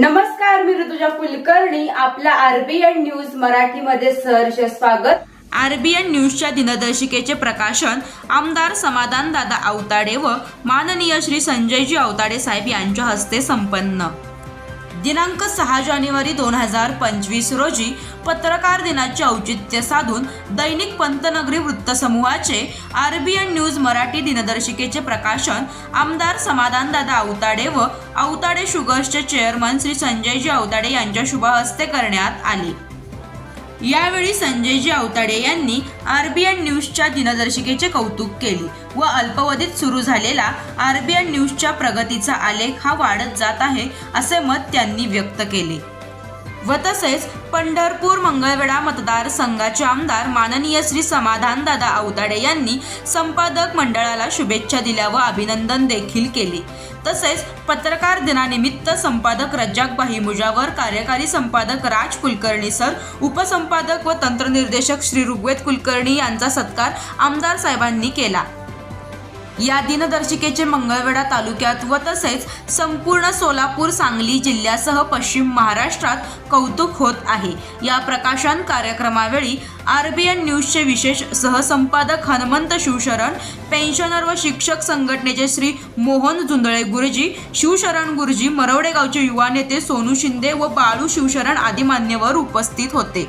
नमस्कार मी ऋतुजा कुलकर्णी. आपल्या RBN news मराठीमध्ये सहर्ष स्वागत. आरबीएन न्यूजच्या दिनदर्शिकेचे प्रकाशन आमदार समाधान दादा अवताडे व माननीय श्री संजयजी अवताडे साहेब यांच्या हस्ते संपन्न. दिनांक सहा जानेवारी दोन हजार पंचवीस रोजी पत्रकार दिनाचे औचित्य साधून दैनिक पंतनगरी वृत्तसमूहाचे आरबीएन न्यूज मराठी दिनदर्शिकेचे प्रकाशन आमदार समाधानदादा अवताडे व अवताडे शुगर्सचे चेअरमन श्री संजयजी अवताडे यांच्या शुभहस्ते करण्यात आले. यावेळी संजयजी अवताडे यांनी आरबीएन न्यूजच्या दिनदर्शिकेचे कौतुक केले व अल्पावधीत सुरू झालेला आरबीएन न्यूजच्या प्रगतीचा आलेख हा वाढत जात आहे असे मत त्यांनी व्यक्त केले. व तसेच पंढरपूर मंगळवेढा मतदारसंघाचे आमदार माननीय श्री समाधानदादा औताडे यांनी संपादक मंडळाला शुभेच्छा दिल्या व अभिनंदन देखील केले. तसेच पत्रकार दिनानिमित्त संपादक रज्जाक मुजावर कार्यकारी संपादक राज कुलकर्णी सर उपसंपादक व तंत्रनिर्देशक श्री ऋग्वेद कुलकर्णी यांचा सत्कार आमदार साहेबांनी केला. या दिनदर्शिकेचे मंगळवेढा तालुक्यात व तसेच संपूर्ण सोलापूर सांगली जिल्ह्यासह पश्चिम महाराष्ट्रात कौतुक होत आहे. या प्रकाशन कार्यक्रमावेळी आर बी एन न्यूजचे विशेष सहसंपादक हनुमंत शिवशरण पेन्शनर व शिक्षक संघटनेचे श्री मोहन जुंदळे गुरुजी शिवशरण गुरुजी मरवडे गावचे युवा नेते सोनू शिंदे व बाळू शिवशरण आदी मान्यवर उपस्थित होते.